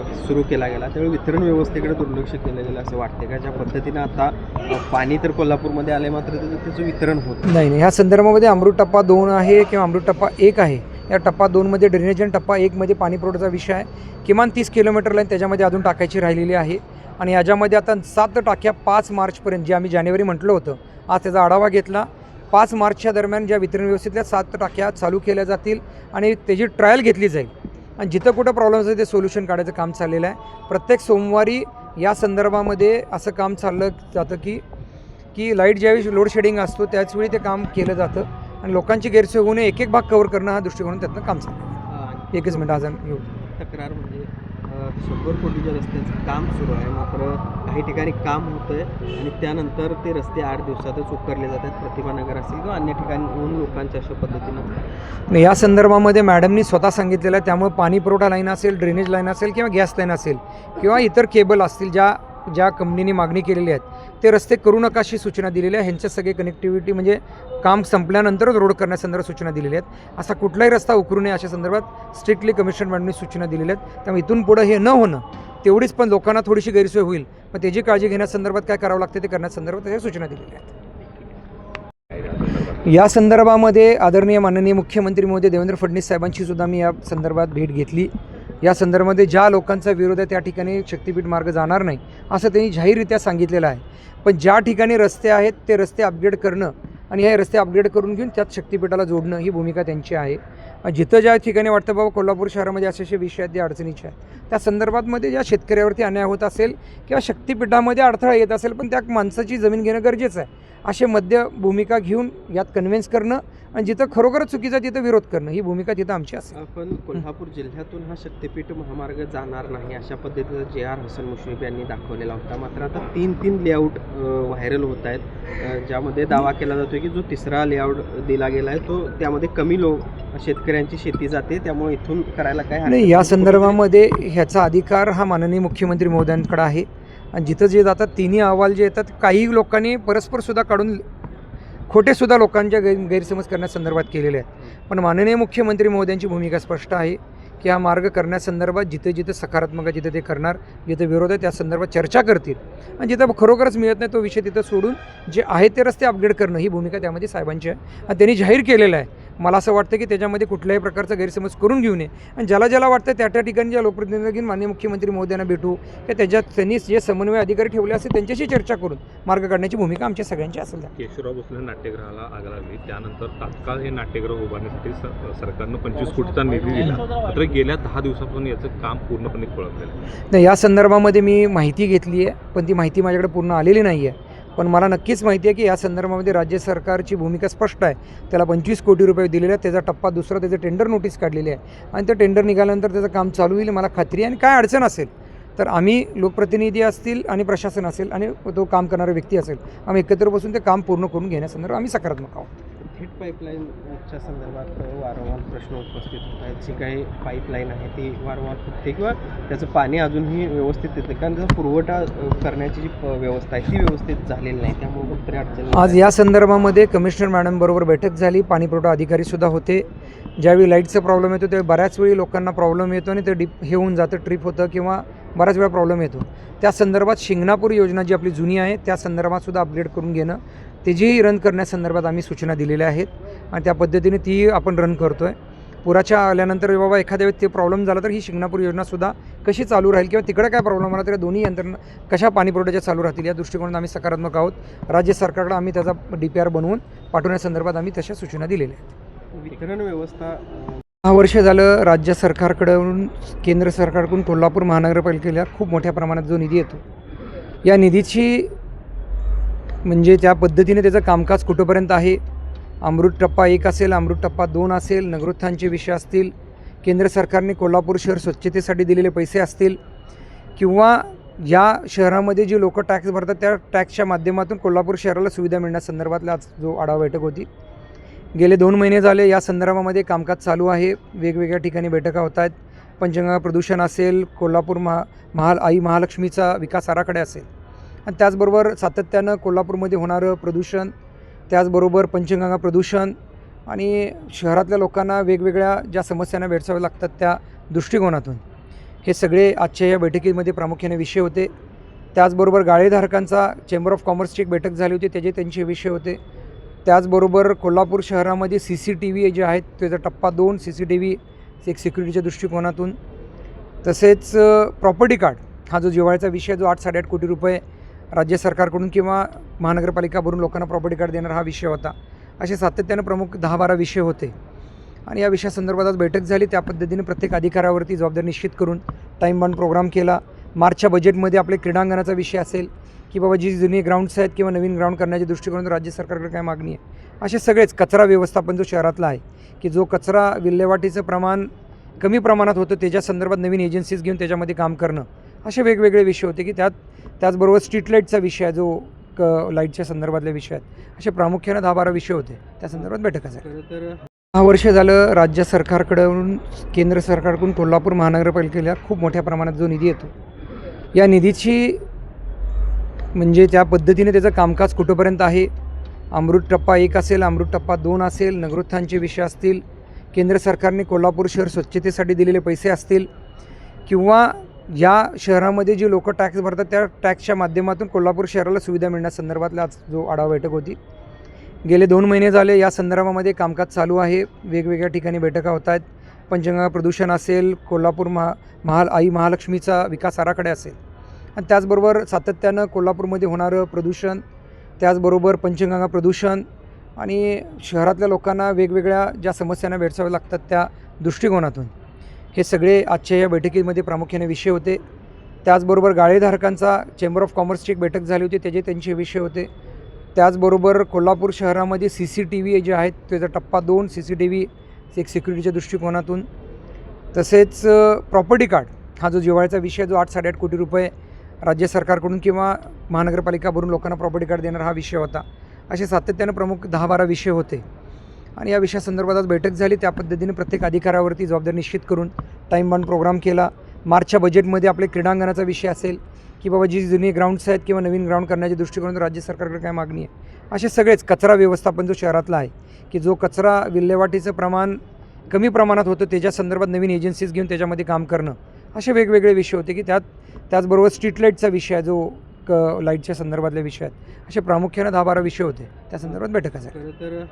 सुरू केला गेला. त्यावेळी वितरण व्यवस्थेकडे दुर्लक्ष केलं गेलं असं वाटते का ज्या पद्धतीनं आता पाणी तर कोल्हापूरमध्ये आले मात्र त्याचं वितरण होत नाही. नाही नाही. ह्या संदर्भामध्ये अमृत टप्पा दोन आहे किंवा अमृत टप्पा एक आहे. या टप्पा दोनमध्ये ड्रेनेज आणि टप्पा एकमध्ये पाणी पुरवठ्याचा विषय आहे. किमान तीस किलोमीटर लाईन त्याच्यामध्ये अजून टाकायची राहिलेली आहे. आणि याच्यामध्ये आता सात टाक्या पाच मार्चपर्यंत जे आम्ही जानेवारी म्हटलं होतं आज त्याचा आढावा घेतला. पाच मार्चच्या दरम्यान ज्या वितरण व्यवस्थेतल्या सात टाक्या चालू केल्या जातील आणि त्याची ट्रायल घेतली जाईल. आणि जिथं कुठं प्रॉब्लेम असेल ते सोल्युशन काढायचं काम चाललेलं आहे. प्रत्येक सोमवारी या संदर्भामध्ये असं काम चाललं जातं की की लाइट ज्यावेळी लोड शेडिंग असतो त्याचवेळी ते काम केलं जातं. आणि लोकांची गैरसोय होऊ नये एक एक भाग कव्हर करणं हा दृष्टिकोन त्यातनं काम चालतं. एकच मिनिट आज येऊ. तक्रार म्हणजे? शंभर कोटीच्या रस्त्याचं काम सुरू आहे. मात्र काही ठिकाणी काम होतं आहे आणि त्यानंतर ते रस्ते आठ दिवसातच उकरले जातात. प्रतिभानगर असेल किंवा अन्य ठिकाणहून लोकांच्या अशा पद्धतीनं. या संदर्भामध्ये मॅडमनी स्वतः सांगितलेलं आहे त्यामुळे पाणी पुरवठा लाईन असेल ड्रेनेज लाईन असेल किंवा गॅस लाईन असेल किंवा इतर केबल असतील ज्या ज्या कंपनीने मागणी केलेली आहेत ते रस्ते करू नका अशी सूचना दिलेली आहे. ह्यांच्या सगळे कनेक्टिव्हिटी म्हणजे काम संपल्यानंतरच रोड करण्यासंदर्भात सूचना दिलेल्या आहेत. असा कुठलाही रस्ता उकरू नये अशा संदर्भात स्ट्रिक्टली कमिशन मॅडमने सूचना दिलेल्या आहेत. त्यामुळे इथून पुढं हे न होणं तेवढीच पण लोकांना थोडीशी गैरसोय होईल. मग त्याची काळजी घेण्यासंदर्भात काय करावं लागते ते करण्यासंदर्भात त्याच्या सूचना दिलेल्या आहेत. या संदर्भामध्ये आदरणीय माननीय मुख्यमंत्री महोदय देवेंद्र फडणवीस साहेबांची सुद्धा मी या संदर्भात भेट घेतली. या संदर्भामध्ये ज्या लोकांचा विरोध आहे त्या ठिकाणी शक्तीपीठ मार्ग जाणार नाही असं त्यांनी जाहीररित्या सांगितलेलं आहे. पण ज्या ठिकाणी रस्ते आहेत ते रस्ते अपग्रेड करणं आणि हे रस्ते अपग्रेड करून घेऊन त्यात शक्तीपीठाला जोडणं ही भूमिका त्यांची आहे. जिथं ज्या ठिकाणी वाटतं बाबा कोल्हापूर शहरामध्ये असे असे विषय आहेत जे अडचणीचे आहेत. त्या संदर्भातमध्ये ज्या शेतकऱ्यावरती अन्याय होत असेल किंवा शक्तीपीठामध्ये अडथळा येत असेल पण त्या माणसाची जमीन घेणं गरजेचं आहे. असे मध्य भूमिका घेऊन यात कन्व्हिन्स करणं आणि जिथं खरोखरच चुकीचं तिथं विरोध करणं ही भूमिका तिथं आमची असेल. पण कोल्हापूर जिल्ह्यातून हा शक्तीपीठ महामार्ग जाणार नाही अशा पद्धतीचा जे आर हसन मुश्रीफ यांनी दाखवलेला होता. मात्र आता तीन तीन लेआउट व्हायरल होत आहेत. ज्यामध्ये दावा केला जातो की जो तिसरा लेआउट दिला गेला आहे तो त्यामध्ये कमी लोक शेतकऱ्यांची शेती जाते त्यामुळे इथून करायला काय नाही या. संदर्भामध्ये ह्याचा अधिकार हा माननीय मुख्यमंत्री महोदयांकडे आहे. आणि जिथं जे जातात तिन्ही अहवाल जे येतात काही लोकांनी परस्परसुद्धा काढून खोटेसुद्धा लोकांच्या गैर गैरसमज करण्यासंदर्भात केलेले आहेत. पण माननीय मुख्यमंत्री महोदयांची भूमिका स्पष्ट आहे की हा मार्ग करण्यासंदर्भात जिथे जिथे सकारात्मक आहे जिथे ते करणार जिथे विरोध आहे त्या संदर्भात चर्चा करतील. आणि जिथं खरोखरच मिळत नाही तो विषय तिथं सोडून जे आहे ते रस्ते अपग्रेड करणं ही भूमिका त्यामध्ये साहेबांची आहे. आणि त्यांनी जाहीर केलेलं आहे मला असं वाटतं की त्याच्यामध्ये कुठल्याही प्रकारचा गैरसमज करून घेऊ नये. आणि ज्याला ज्याला वाटतं त्या त्या ठिकाणी ज्या लोकप्रतिनिधी घेऊन माननीय मुख्यमंत्री महोदयांना भेटू की त्याच्यात त्यांनी जे समन्वय अधिकारी ठेवले असते त्यांच्याशी चर्चा करून मार्ग काढण्याची भूमिका आमच्या सगळ्यांची असेल केशवराव भोसले नाट्यगृहाला आग लागली त्यानंतर तात्काळ हे नाट्यगृह उभारण्यासाठी स- सरकारनं पंचवीस कोटीचा निधी दिला. मात्र गेल्या दहा दिवसापासून याचं काम पूर्णपणे खोळंबलेलं आहे. नाही या संदर्भामध्ये मी माहिती घेतली आहे पण ती माहिती माझ्याकडे पूर्ण आलेली नाही आहे. पण मला नक्कीच माहिती आहे की या संदर्भामध्ये राज्य सरकारची भूमिका स्पष्ट आहे. त्याला पंचवीस कोटी रुपये दिलेले आहेत. त्याचा टप्पा दुसरा त्याचं टेंडर नोटीस काढलेली आहे. आणि ते टेंडर निघाल्यानंतर त्याचं काम चालू होईल मला खात्री आहे. आणि काय अडचण असेल तर आम्ही लोकप्रतिनिधी असतील आणि प्रशासन असेल आणि तो काम करणारा व्यक्ती असेल आम्ही एकत्र बसून ते काम पूर्ण करून घेण्यासंदर्भात आम्ही सकारात्मक आहोत. थेट पाईपलाईनच्या संदर्भात वारंवार प्रश्न उपस्थित होत आहेत. जी काही पाईपलाईन आहे ती वारंवार फुटते किंवा त्याचं पाणी अजूनही व्यवस्थित येते. कारण त्याचा पुरवठा करण्याची जी प- व्यवस्था आहे ती व्यवस्थित झालेली नाही. त्यामुळे कुठेतरी अडचण आज या संदर्भामध्ये कमिशनर मॅडमबरोबर बैठक झाली. पाणीपुरवठा अधिकारीसुद्धा होते. ज्यावेळी लाईटचा प्रॉब्लेम येतो त्यावेळी बऱ्याच वेळी लोकांना प्रॉब्लेम येतो आणि ते डिप हे होऊन जातं ट्रिप होतं किंवा बऱ्याच वेळा प्रॉब्लेम येतो. त्या संदर्भात शिंगणापूर योजना जी आपली जुनी आहे त्या संदर्भात सुद्धा करून घेणं त्याचीही रन करण्यासंदर्भात आम्ही सूचना दिलेल्या आहेत आणि त्या पद्धतीने ती आपण रन करतो आहे पुराच्या आल्यानंतर बाबा एखाद्या वेळेस ते प्रॉब्लेम झाला तर ही शिंगणापूर योजनासुद्धा कशी चालू राहील किंवा तिकडे काय प्रॉब्लेम आला तर दोन्ही यंत्रणा कशा पाणी पुरवठ्याच्या चालू राहतील या दृष्टिकोनात आम्ही सकारात्मक आहोत. राज्य सरकारकडे आम्ही त्याचा डी पी आर बनवून पाठवण्यासंदर्भात आम्ही तशा सूचना दिलेल्या आहेत. वितरण व्यवस्था दहा वर्ष झालं राज्य सरकारकडून केंद्र सरकारकडून कोल्हापूर महानगरपालिकेला खूप मोठ्या प्रमाणात जो निधी येतो. या निधीची म्हणजे त्या पद्धतीने त्याचं कामकाज कुठंपर्यंत आहे? अमृत टप्पा एक असेल अमृत टप्पा दोन असेल नगरोत्थानचे विषय असतील केंद्र सरकारने कोल्हापूर शहर स्वच्छतेसाठी दिलेले पैसे असतील किंवा या शहरामध्ये जी लोक टॅक्स भरतात त्या टॅक्सच्या माध्यमातून कोल्हापूर शहराला सुविधा मिळण्यासंदर्भातला आज जो आढावा बैठक होती. गेले दोन महिने झाले या संदर्भामध्ये कामकाज चालू आहे. वेगवेगळ्या ठिकाणी बैठका होत आहेत. पंचगंगा प्रदूषण असेल कोल्हापूर महा महाल आई महालक्ष्मीचा विकास आराखडे असेल. आणि त्याचबरोबर सातत्यानं कोल्हापूरमध्ये होणारं प्रदूषण त्याचबरोबर पंचगंगा प्रदूषण आणि शहरातल्या लोकांना वेगवेगळ्या ज्या समस्यांना भेडसाव्या लागतात त्या दृष्टिकोनातून. हे सगळे आजच्या या बैठकीमध्ये प्रामुख्याने विषय होते. त्याचबरोबर गाळेधारकांचा चेंबर ऑफ कॉमर्सची एक बैठक झाली होती त्याचे त्यांचे विषय होते. त्याचबरोबर कोल्हापूर शहरामध्ये C C T V J आहेत त्याचा टप्पा दोन सी सी टी व्ही एक सिक्युरिटीच्या दृष्टिकोनातून. तसेच प्रॉपर्टी कार्ड हा जो जिवाळ्याचा विषय आहे, जो आठ साडेआठ कोटी रुपये राज्य सरकारकडून किंवा महानगरपालिका भरून लोकांना प्रॉपर्टी कार्ड देणार हा विषय होता. असे सातत्यानं प्रमुख दहा बारा विषय होते. आणि या विषयासंदर्भात आज बैठक झाली. त्या पद्धतीने प्रत्येक अधिकारावरती जबाबदारी निश्चित करून टाईम बाउंड प्रोग्राम केला. मार्चच्या बजेटमध्ये आपले क्रीडांगणाचा विषय असेल की बाबा जी जुनी ग्राउंड्स आहेत किंवा नवीन ग्राउंड करण्याच्या दृष्टिकोनातून राज्य सरकारकडे काय मागणी आहे. असे सगळेच कचरा व्यवस्थापन जो शहरातला आहे की जो कचरा विल्हेवाटीचं प्रमाण कमी प्रमाणात होतं त्याच्या संदर्भात नवीन एजन्सीज घेऊन त्याच्यामध्ये काम करणं. असे वेगवेगळे विषय होते की त्यात त्याचबरोबर स्ट्रीट लाईटचा विषय आहे जो क लाईटच्या संदर्भातले विषय आहेत असे प्रामुख्यानं दहा बारा विषय होते. त्या संदर्भात बैठका तर दहा वर्ष झालं राज्य सरकारकडून केंद्र सरकारकडून कोल्हापूर महानगरपालिकेला खूप मोठ्या प्रमाणात जो निधी येतो या निधीची म्हणजे त्या पद्धतीने त्याचं कामकाज कुठंपर्यंत आहे? अमृत टप्पा एक असेल अमृत टप्पा दोन असेल नगरोत्थानचे विषय असतील केंद्र सरकारने कोल्हापूर शहर स्वच्छतेसाठी दिलेले पैसे असतील किंवा या शहरामध्ये जे लोक टॅक्स भरतात त्या टॅक्सच्या माध्यमातून कोल्हापूर शहराला सुविधा मिळण्यासंदर्भातला आज जो आढावा बैठक होती. गेले दोन महिने झाले या संदर्भामध्ये कामकाज चालू आहे. वेगवेगळ्या ठिकाणी बैठका होत आहेत. पंचगंगा प्रदूषण असेल कोल्हापूर महा महाल आई महालक्ष्मीचा विकास आराखडे असेल. आणि त्याचबरोबर सातत्यानं कोल्हापूरमध्ये होणारं प्रदूषण त्याचबरोबर पंचगंगा प्रदूषण आणि शहरातल्या लोकांना वेगवेगळ्या ज्या समस्यांना भेडसाव्या लागतात त्या दृष्टिकोनातून हे सगळे आजच्या या बैठकीमध्ये प्रामुख्याने विषय होते. त्याचबरोबर गाळेधारकांचा चेंबर ऑफ कॉमर्सची एक बैठक झाली होती त्याचे त्यांचे विषय होते. त्याचबरोबर कोल्हापूर शहरामध्ये C C T V J आहेत त्याचा टप्पा दोन सी सी टी व्ही एक सिक्युरिटीच्या दृष्टिकोनातून. तसेच प्रॉपर्टी कार्ड हा जो जिव्हाळ्याचा विषय जो आठ साडेआठ कोटी रुपये राज्य सरकारकडून किंवा महानगरपालिकाभरून लोकांना प्रॉपर्टी कार्ड देणार हा विषय होता. असे सातत्यानं प्रमुख दहा बारा विषय होते. आणि या विषयासंदर्भात आज बैठक झाली. त्या पद्धतीने प्रत्येक अधिकारावरती जबाबदारी निश्चित करून टाईम बाउंड प्रोग्राम केला. मार्चच्या बजेटमध्ये आपले क्रीडांगणाचा विषय असेल की बाबा जी जुनी ग्राउंड्स आहेत किंवा नवीन ग्राउंड करण्याच्या दृष्टिकोनातून राज्य सरकारकडे काय मागणी आहे? असे सगळेच कचरा व्यवस्थापन जो शहरातला आहे की जो कचरा विल्हेवाटीचं प्रमाण कमी प्रमाणात होतं त्याच्या संदर्भात नवीन एजन्सीज घेऊन त्याच्यामध्ये काम करणं असे वेगवेगळे विषय होते की त्यात त्याचबरोबर स्ट्रीट लाईटचा विषय आहे जो क लाईटच्या संदर्भातले विषय आहेत असे प्रामुख्यानं दहा बारा विषय होते. त्या संदर्भात बैठका झाल्या. तर